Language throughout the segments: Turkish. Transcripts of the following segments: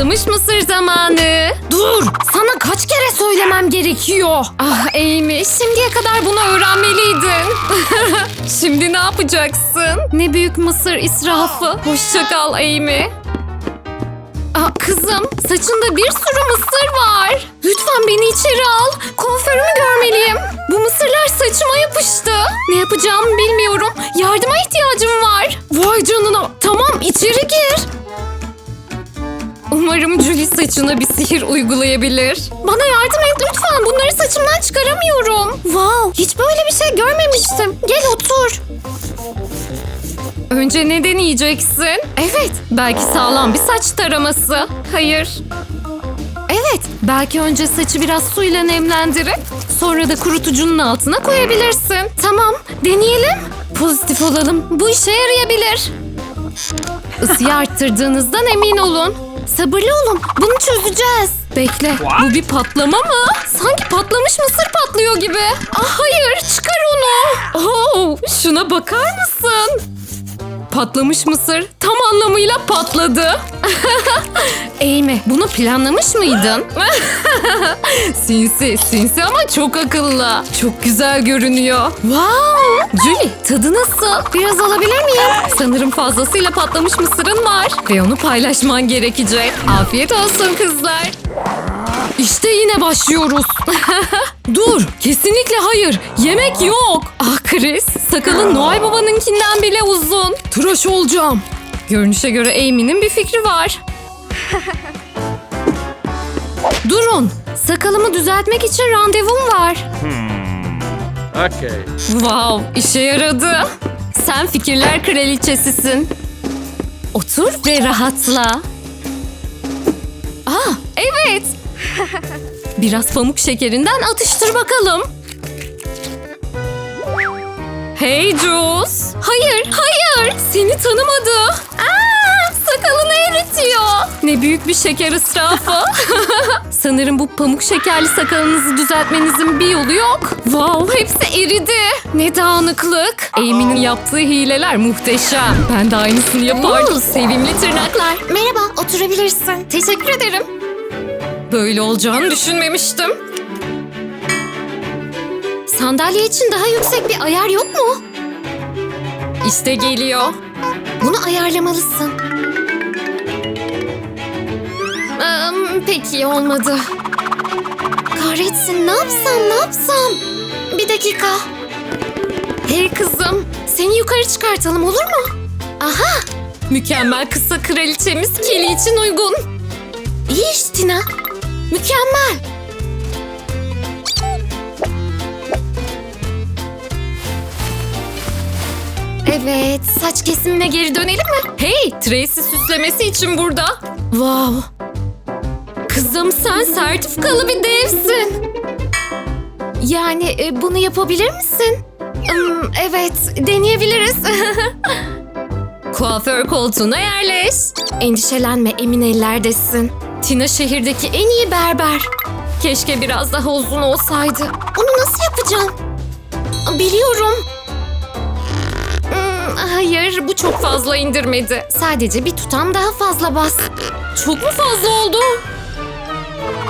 Patlamış mısır zamanı. Dur! Sana kaç kere söylemem gerekiyor? Ah Amy, şimdiye kadar bunu öğrenmeliydin. Şimdi ne yapacaksın? Ne büyük mısır israfı. Hoşça kal Amy. Aa, kızım, saçında bir sürü mısır var. Lütfen beni içeri al. Kuaförümü görmeliyim. Bu mısırlar saçıma yapıştı. Ne yapacağımı bilmiyorum. Yardıma ihtiyacım var. Vay canına. Tamam, içeri gir. Umarım Julie saçına bir sihir uygulayabilir. Bana yardım et lütfen. Bunları saçımdan çıkaramıyorum. Wow, hiç böyle bir şey görmemiştim. Gel otur. Önce ne deneyeceksin? Evet, belki sağlam bir saç taraması. Hayır. Evet, belki önce saçı biraz suyla nemlendirip sonra da kurutucunun altına koyabilirsin. Tamam, deneyelim. Pozitif olalım. Bu işe yarayabilir. Isıyı arttırdığınızdan emin olun. Sabırlı olun. Bunu çözeceğiz. Bekle. Bu bir patlama mı? Sanki patlamış mısır patlıyor gibi. Ah hayır, çıkar onu. Oh, şuna bakar mısın? Patlamış mısır tam anlamıyla patladı. Amy bunu planlamış mıydın? sinsi, sinsi ama çok akıllı. Çok güzel görünüyor. Wow! Julie tadı nasıl? Biraz alabilir miyim? Sanırım fazlasıyla patlamış mısırın var. Ve onu paylaşman gerekecek. Afiyet olsun kızlar. İşte yine başlıyoruz. Dur, kesinlikle hayır. Yemek yok. Ah Chris, sakalın Noel Baba'nınkinden bile uzun. Tıraş olacağım. Görünüşe göre Amy'nin bir fikri var. Durun, sakalımı düzeltmek için randevum var. Okay. Wow, işe yaradı. Sen fikirler kraliçesisin. Otur ve rahatla. Aa, evet. Biraz pamuk şekerinden atıştır bakalım. Hey Jules. Hayır, hayır. Seni tanımadı. Aa, sakalını eritiyor. Ne büyük bir şeker israfı. Sanırım bu pamuk şekerli sakalınızı düzeltmenizin bir yolu yok. Wow, hepsi eridi. Ne dağınıklık. Amy'nin yaptığı hileler muhteşem. Ben de aynısını yapardım. Sevimli tırnaklar. Merhaba, oturabilirsin. Teşekkür ederim. Böyle olacağını düşünmemiştim. Sandalye için daha yüksek bir ayar yok mu? İşte geliyor. Bunu ayarlamalısın. Eee, peki olmadı. Kahretsin ne yapsam ne yapsam? Bir dakika. Hey kızım seni yukarı çıkartalım olur mu? Aha mükemmel kısa kraliçemiz Kelly için uygun. İyi iş Tina. Mükemmel. Evet, saç kesimine geri dönelim mi? Hey, Tracy süslemesi için burada. Wow. Kızım sen sertifikalı bir devsin. Yani e, bunu yapabilir misin? Hmm, evet, deneyebiliriz. Kuaför koltuğuna yerleş. Endişelenme, emin ellerdesin. Tina şehirdeki en iyi berber. Keşke biraz daha uzun olsaydı. Onu nasıl yapacağım? Biliyorum. Hayır, bu çok fazla indirmedi. Sadece bir tutam daha fazla bas. Çok mu fazla oldu?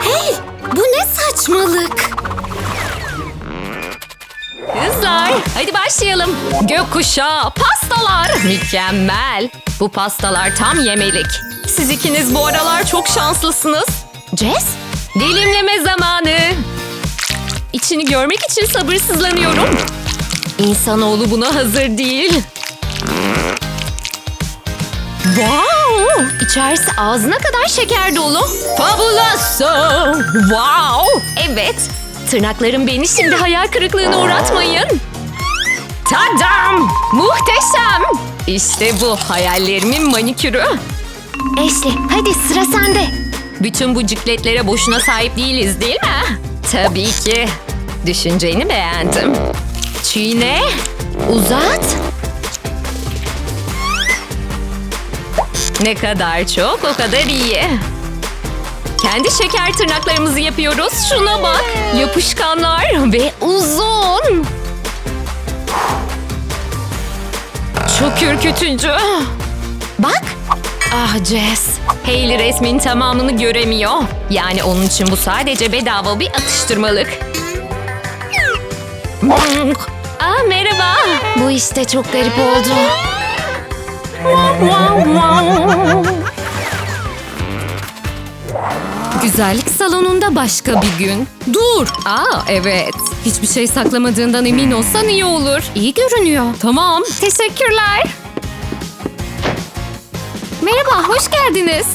Hey, bu ne saçmalık? Kızlar, hadi başlayalım. Gökkuşağı, pastalar. Mükemmel. Bu pastalar tam yemelik. Siz ikiniz bu aralar çok şanslısınız. Jess, dilimleme zamanı. İçini görmek için sabırsızlanıyorum. İnsanoğlu buna hazır değil. Wow! İçerisi ağzına kadar şeker dolu. Fabuloso! Wow! Evet. Tırnaklarım beni şimdi hayal kırıklığına uğratmayın. Tadam! Muhteşem! İşte bu hayallerimin manikürü. Ashley hadi sıra sende. Bütün bu cikletlere boşuna sahip değiliz değil mi? Tabii ki. Düşünceni beğendim. Çiğne, uzat. Ne kadar çok o kadar iyi. Kendi şeker tırnaklarımızı yapıyoruz. Şuna bak. Yapışkanlar ve uzun. Çok ürkütücü. Bak. Ah Jess. Hayley resmin tamamını göremiyor. Yani onun için bu sadece bedava bir atıştırmalık. Aa merhaba. Bu işte çok garip oldu. Güzellik salonunda başka bir gün. Dur. Aa evet. Hiçbir şey saklamadığından emin olsan iyi olur. İyi görünüyor. Tamam. Teşekkürler. Merhaba, hoş geldiniz.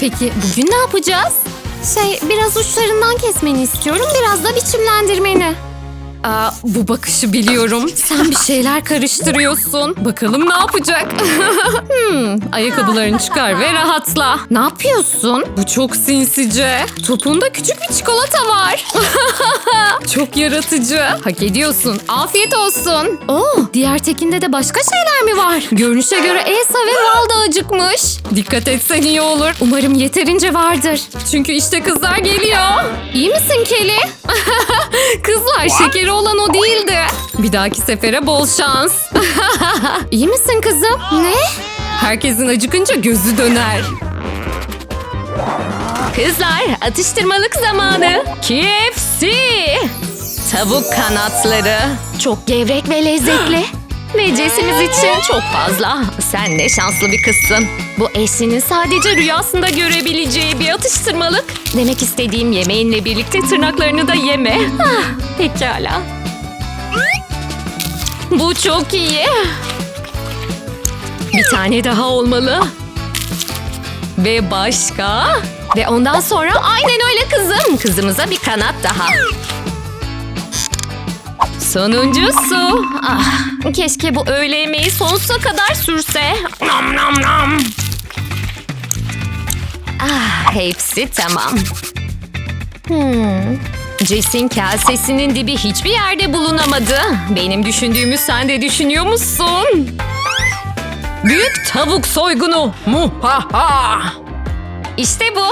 Peki bugün ne yapacağız? Şey, biraz uçlarından kesmeni istiyorum, biraz da biçimlendirmeni. Aa, bu bakışı biliyorum. Sen bir şeyler karıştırıyorsun. Bakalım ne yapacak? hmm, ayakkabılarını çıkar ve rahatla. Ne yapıyorsun? Bu çok sinsice. Topunda küçük bir çikolata var. çok yaratıcı. Hak ediyorsun. Afiyet olsun. Oo, diğer tekinde de başka şeyler mi var? Görünüşe göre Elsa ve Val da acıkmış. Dikkat etsen iyi olur. Umarım yeterince vardır. Çünkü işte kızlar geliyor. İyi misin Kelly? Kızlar şekeri olan o değildi. Bir dahaki sefere bol şans. İyi misin kızım? Ne? Herkesin acıkınca gözü döner. Kızlar atıştırmalık zamanı. KFC. Tavuk kanatları. Çok gevrek ve lezzetli. Ve Jess'imiz için çok fazla. Sen ne şanslı bir kızsın. Bu eşinin sadece rüyasında görebileceği bir atıştırmalık. Demek istediğim yemeğinle birlikte tırnaklarını da yeme. Ah, pekala. Bu çok iyi. Bir tane daha olmalı. Ve başka? Ve ondan sonra aynen öyle kızım. Kızımıza bir kanat daha. Sonuncusu. Ah, keşke bu öğle yemeği sonsuza kadar sürse. Nam nam nam. Ah, hepsi tamam. Hmm. Jess'in kasesinin dibi hiçbir yerde bulunamadı. Benim düşündüğümü sen de düşünüyor musun? Büyük tavuk soygunu. Muhaha. İşte bu.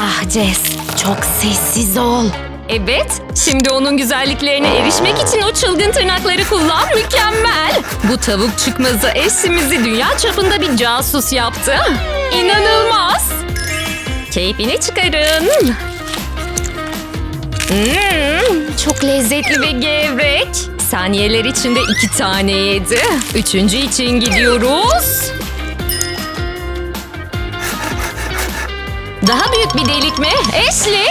Ah Jess, çok sessiz ol. Evet, şimdi onun güzelliklerine erişmek için o çılgın tırnakları kullan mükemmel. Bu tavuk çıkmazı eşimizi dünya çapında bir casus yaptı. İnanılmaz. Keyfini çıkarın. Hmm, çok lezzetli ve gevrek. Saniyeler içinde iki tane yedi. Üçüncü için gidiyoruz. Daha büyük bir delik mi? Ashley!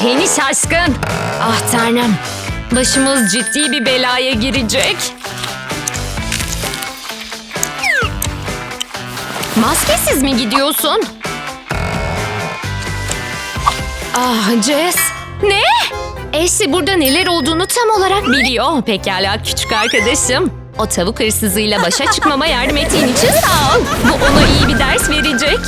Seni şaşkın. Ah tanrım. Başımız ciddi bir belaya girecek. Maskesiz mi gidiyorsun? Ah Jess. Ne? Ashley burada neler olduğunu tam olarak biliyor. Pekala küçük arkadaşım. O tavuk hırsızıyla başa çıkmama yardım ettiğin için sağ ol. Bu ona iyi bir ders verecek.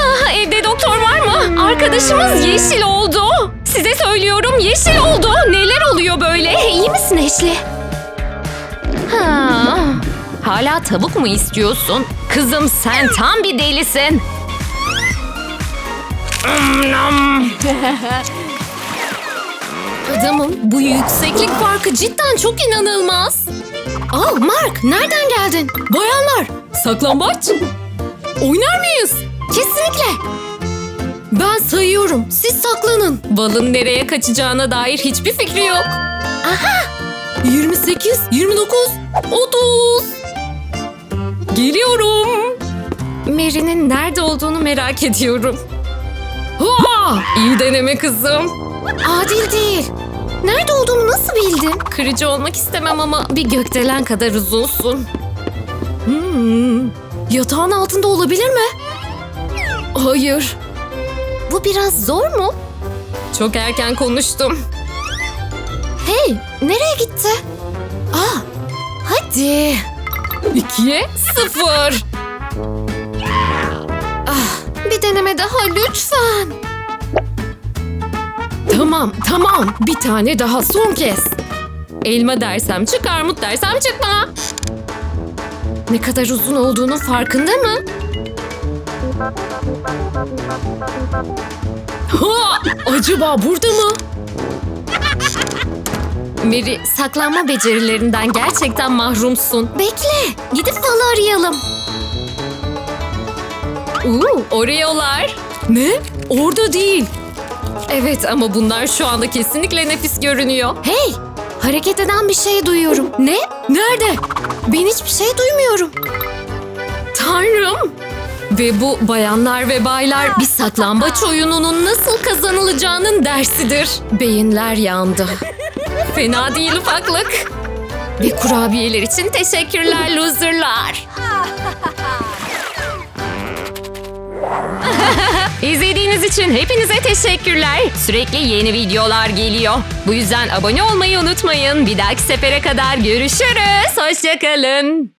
Ah, evde doktor var mı? Arkadaşımız yeşil oldu. Size söylüyorum yeşil oldu. Neler oluyor böyle? İyi misin Ashley? Ha, hala tavuk mu istiyorsun? Kızım sen tam bir delisin. Adamım bu yükseklik farkı cidden çok inanılmaz. Aa Mark nereden geldin? Bayanlar saklambaç. Oynar mıyız? Kesinlikle. Ben sayıyorum. Siz saklanın. Balın nereye kaçacağına dair hiçbir fikri yok. Aha. 28, 29, 30. Geliyorum. Mary'nin nerede olduğunu merak ediyorum. Ha! İyi deneme kızım. Adil değil. Nerede olduğumu nasıl bildin? Kırıcı olmak istemem ama bir gökdelen kadar uzunsun. Hmm. Yatağın altında olabilir mi? Hayır. Bu biraz zor mu? Çok erken konuştum. Hey, nereye gitti? Aa, hadi. İkiye sıfır. Ah, bir deneme daha lütfen. Tamam, tamam. Bir tane daha son kez. Elma dersem çık, armut dersem çıkma. Ne kadar uzun olduğunun farkında mı? Ha! Acaba burada mı? Mary, saklanma becerilerinden gerçekten mahrumsun. Bekle, gidip falı arayalım. Uuu, Oreo'lar. Ne? Orada değil. Evet ama bunlar şu anda kesinlikle nefis görünüyor. Hey! Hareket eden bir şey duyuyorum. Ne? Nerede? Ben hiçbir şey duymuyorum. Tanrım! Ve bu bayanlar ve baylar bir saklambaç oyununun nasıl kazanılacağının dersidir. Beyinler yandı. Fena değil ufaklık. Ve kurabiyeler için teşekkürler loserlar. İzlediğiniz için hepinize teşekkürler. Sürekli yeni videolar geliyor. Bu yüzden abone olmayı unutmayın. Bir dahaki sefere kadar görüşürüz. Hoşçakalın.